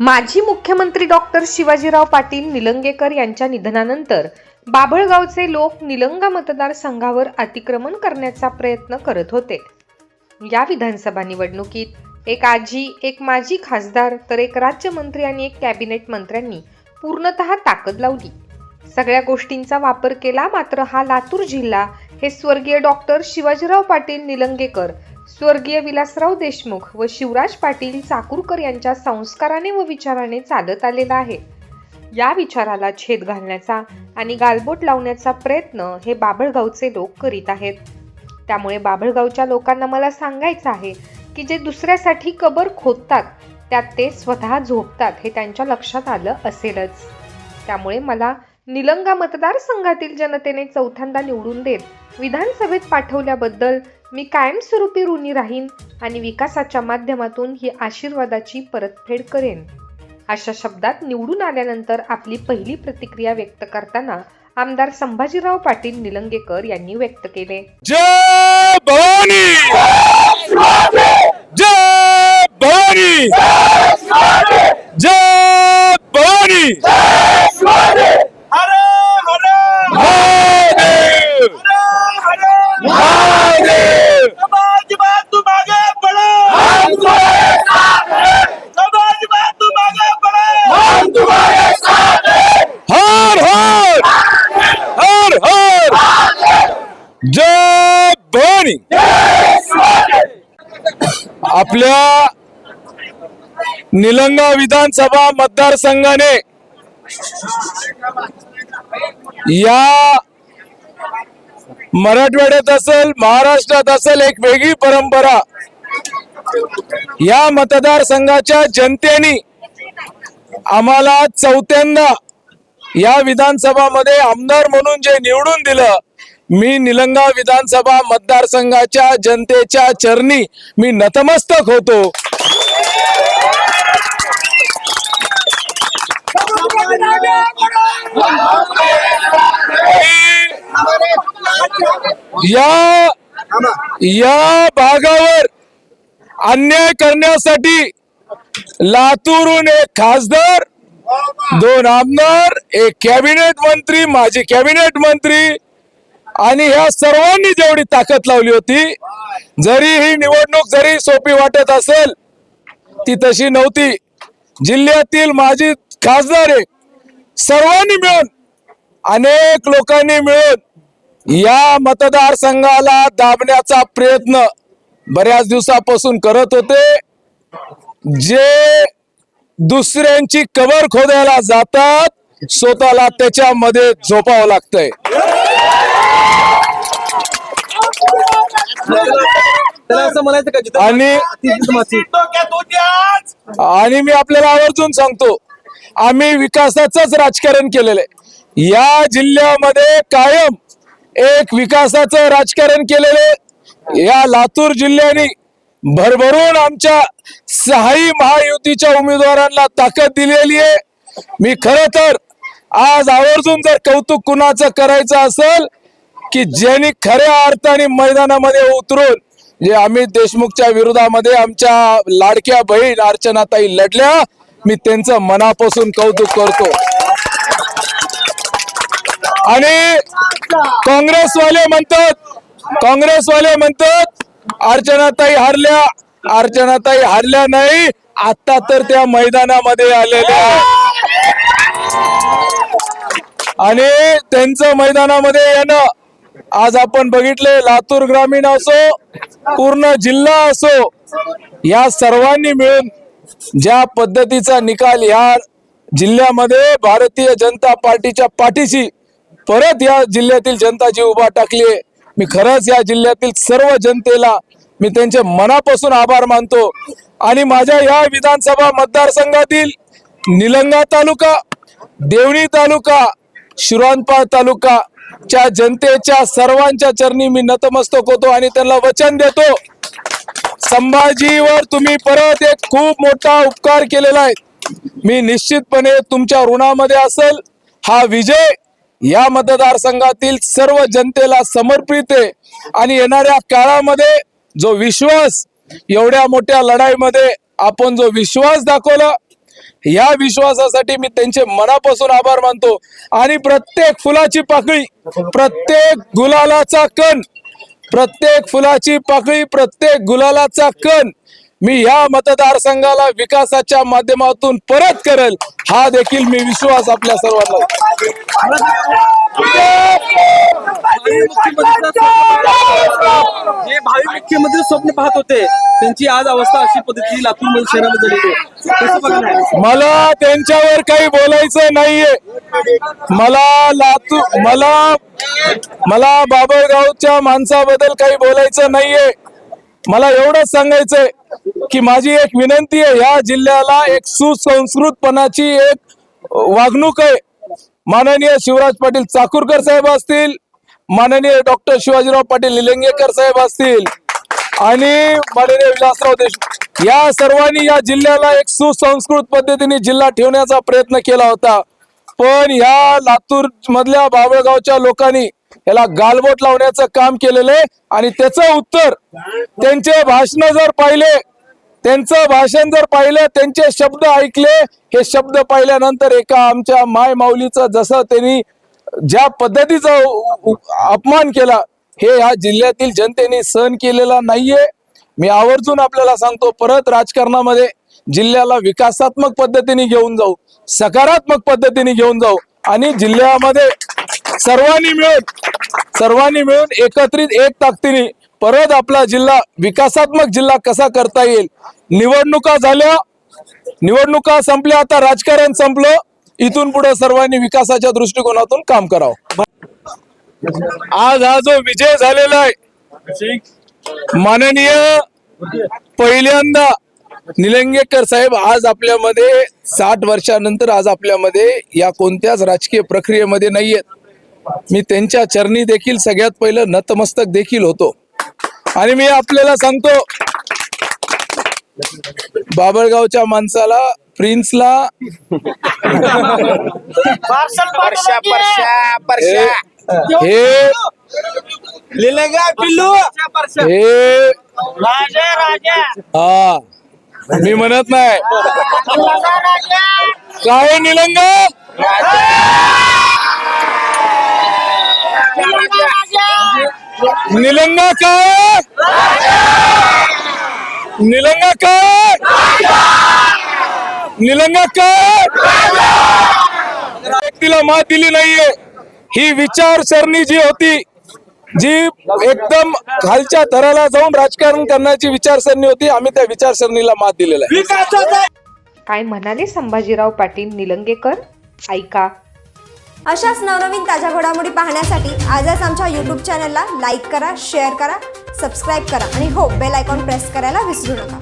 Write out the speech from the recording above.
माजी मुख्यमंत्री डॉक्टर शिवाजीराव पाटील निलंगेकर यांच्या निधनानंतर बाभळगावचे लोक निलंगा मतदारसंघावर अतिक्रमण करण्याचा प्रयत्न करत होते. या विधानसभा निवडणुकीत एक आजी एक माजी खासदार तर एक राज्यमंत्री आणि एक कॅबिनेट मंत्र्यांनी पूर्णतः ताकद लावली. सगळ्या गोष्टींचा वापर केला मात्र हा लातूर जिल्हा हे स्वर्गीय डॉक्टर शिवाजीराव पाटील निलंगेकर स्वर्गीय विलासराव देशमुख व शिवराज पाटील चाकूरकर यांच्या संस्काराने व विचाराने चालत आलेला आहे. या विचाराला छेद घालण्याचा आणि गालबोट लावण्याचा प्रयत्न हे बाभळगावचे लोक करीत आहेत. त्यामुळे बाभळगावच्या लोकांना मला सांगायचं आहे की जे दुसऱ्यासाठी कबर खोदतात त्यात ते स्वतः झोपतात हे त्यांच्या लक्षात आलं असेलच. त्यामुळे मला निलंगा मतदारसंघातील जनतेने चौथ्यांदा निवडून देत विधानसभेत पाठवल्याबद्दल मी कायमस्वरूपी ऋणी राहीन आणि विकासाच्या माध्यमातून ही आशीर्वादाची परतफेड करेन. अशा शब्दात निवडून आल्यानंतर आपली पहिली प्रतिक्रिया व्यक्त करताना आमदार संभाजीराव पाटील निलंगेकर यांनी व्यक्त केले. जय भवानी! जय भवानी! जय भवानी! हर हर हर हर। जय भवानी। आपल्या निलंगा विधानसभा मतदारसंघाने या मराठवाड्यात असेल महाराष्ट्रात असेल एक वेगळी परंपरा. या मतदारसंघाच्या जनतेने आम्हाला चौथ्यांदा या विधानसभामध्ये आमदार म्हणून जे निवडून दिलं मी निलंगा विधानसभा मतदारसंघाच्या जनतेच्या चरणी मी नतमस्तक होतो. या या भागावर अन्याय करण्यासाठी लातूरून एक खासदार दोन आमदार एक कॅबिनेट मंत्री माजी कॅबिनेट मंत्री आणि ह्या सर्वांनी जेवढी ताकद लावली होती जरी ही निवडणूक जरी सोपी वाटत असेल ती तशी नव्हती. जिल्ह्यातील माजी खासदार सर्वांनी मिळून अनेक लोकांनी मिळून या मतदारसंघाला दाबण्याचा प्रयत्न बऱ्याच दिवसापासून करत होते जे दुसऱ्यांची कबर खोदायला जातात स्वतःला त्याच्यामध्ये झोपावं लागतंय. आणि आणि मी आपल्याला आवर्जून सांगतो आम्ही विकासाचंच राजकारण केलेलं आहे. या जिल्ह्यामध्ये कायम एक विकासाचं राजकारण केलेलं आहे. या लातूर जिल्ह्याने भरभरून आमच्या सहाही महायुतीच्या उमेदवारांना ताकद दिलेली आहे. मी खर तर आज आवर्जून जर कौतुक कुणाचं करायचं असेल की ज्यांनी खऱ्या अर्थाने मैदानामध्ये उतरून जे अमित देशमुखच्या विरोधामध्ये आमच्या लाडक्या बहीण अर्चनाताई लढल्या मी त्यांचं मनापासून कौतुक करतो आणि काँग्रेसवाले म्हणतात काँग्रेसवाले म्हणतात अर्चनाताई हारल्या अर्चनाताई हारल्या नाही आता तर त्या मैदानामध्ये आलेल्या आहेत. आणि त्यांचं मैदानामध्ये येणं आज आपण बघितले लातूर ग्रामीण असो पूर्ण जिल्हा असो या सर्वांनी मिळून ज्या पद्धतीचा निकाल या जिल्ह्यामध्ये भारतीय जनता पार्टीच्या पाठीशी परत या जिल्ह्यातील जनता जी उभा टाकली मी खरंच या जिल्ह्यातील सर्व जनतेला मी त्यांचे मनापासून आभार मानतो. आणि माझ्या या विधानसभा मतदारसंघातील निलंगा तालुका देवणी तालुका शिरोनपाळ तालुका च्या जनतेच्या सर्वांच्या चरणी मी नतमस्तक होतो आणि त्यांना वचन देतो. संभाजीवर तुम्ही परत एक खूप मोठा उपकार केलेला आहे. मी निश्चितपणे तुमच्या ऋणामध्ये असेल. हा विजय या मतदारसंघातील सर्व जनतेला समर्पित आहे. आणि येणाऱ्या काळामध्ये जो विश्वास एवढ्या मोठ्या लढाईमध्ये आपण जो विश्वास दाखवला या विश्वासासाठी मी त्यांचे मनापासून आभार मानतो. आणि प्रत्येक फुलाची पाकळी प्रत्येक गुलालाचा कण प्रत्येक फुलाची पाकळी प्रत्येक गुलालाचा कण मी ह्या मतदारसंघाला विकासाच्या माध्यमातून परत करेल हा देखील मी विश्वास आपल्या सर्वांना जे भावी मुख्यमंत्री स्वप्न पाहत होते त्यांची आज अवस्था अशी पद्धती लातूरमध्ये शहरामध्ये झालेली आहे मला त्यांच्यावर काही बोलायचं नाहीये. मला लातूर मला मला बाबळगावच्या माणसाबद्दल काही बोलायचं नाहीये. मला एवढंच सांगायचंय की माझी एक विनंती आहे या जिल्ह्याला एक सुसंस्कृतपणाची एक वागणूक आहे. माननीय शिवराज पाटील चाकूरकर साहेब असतील माननीय डॉक्टर शिवाजीराव पाटील निलंगेकर साहेब असतील आणि माननीय विलासराव देशमुख. या सर्वांनी या जिल्ह्याला एक सुसंस्कृत पद्धतीने जिल्हा ठेवण्याचा प्रयत्न केला होता. पण या लातूर मधल्या बाबळगावच्या लोकांनी याला गालबोट लावण्याचं काम केलेलं आहे. आणि त्याचं उत्तर त्यांचे भाषण जर पाहिले त्यांचं भाषण जर पाहिलं त्यांचे शब्द ऐकले हे शब्द पाहिल्यानंतर एका आमच्या माय माऊलीचं जसं त्यांनी ज्या पद्धतीचा अपमान केला हे या जिल्ह्यातील जनतेने सहन केलेला नाहीये. मी आवर्जून आपल्याला सांगतो परत राजकारणामध्ये जिल्ह्याला विकासात्मक पद्धतीने घेऊन जाऊ सकारात्मक पद्धतीने घेऊन जाऊ आणि जिल्ह्यामध्ये सर्वांनी मिळून सर्वांनी मिळून एकत्रित एक ताकदीने परत आपला जिल्हा विकासात्मक जिल्हा कसा करता येईल? निवडणुका झाल्या. निवडणुका संपल्या आता राजकारण संपलं. इथून पुढे सर्वांनी विकासाच्या दृष्टिकोनातून काम करावं. आज हा जो विजय झालेला आहे माननीय पहिल्यांदा निलंगेकर साहेब आज आपल्यामध्ये साठ वर्षानंतर आज आपल्यामध्ये या कोणत्याच राजकीय प्रक्रियेमध्ये नाहीयेत. मी त्यांच्या चरणी देखील सगळ्यात पहिलं नतमस्तक देखील होतो. आणि मी आपल्याला सांगतो बाबळगावच्या माणसाला प्रिन्सला हे हे. लिलंगा पिल्लू? हे. राजा राजा. हा. मी म्हणत नाही. काय निलंगा? निलंगा काय? निलंगा काय? व्यक्तीला मात दिली नाहीये. ही विचारसरणी जी होती जी एकदम खालच्या थराला जाऊन राजकारण करण्याची विचारसरणी होती आम्ही त्या विचारसरणीला मात दिलेला आहे. काय म्हणाले संभाजीराव पाटील निलंगेकर? ऐका. अशाच नवनवीन ताज्या घडामोडी पाहण्यासाठी आजच आमच्या यूट्यूब चॅनलला लाईक करा शेअर करा सबस्क्राईब करा आणि हो बेल आयकॉन प्रेस करायला विसरू नका.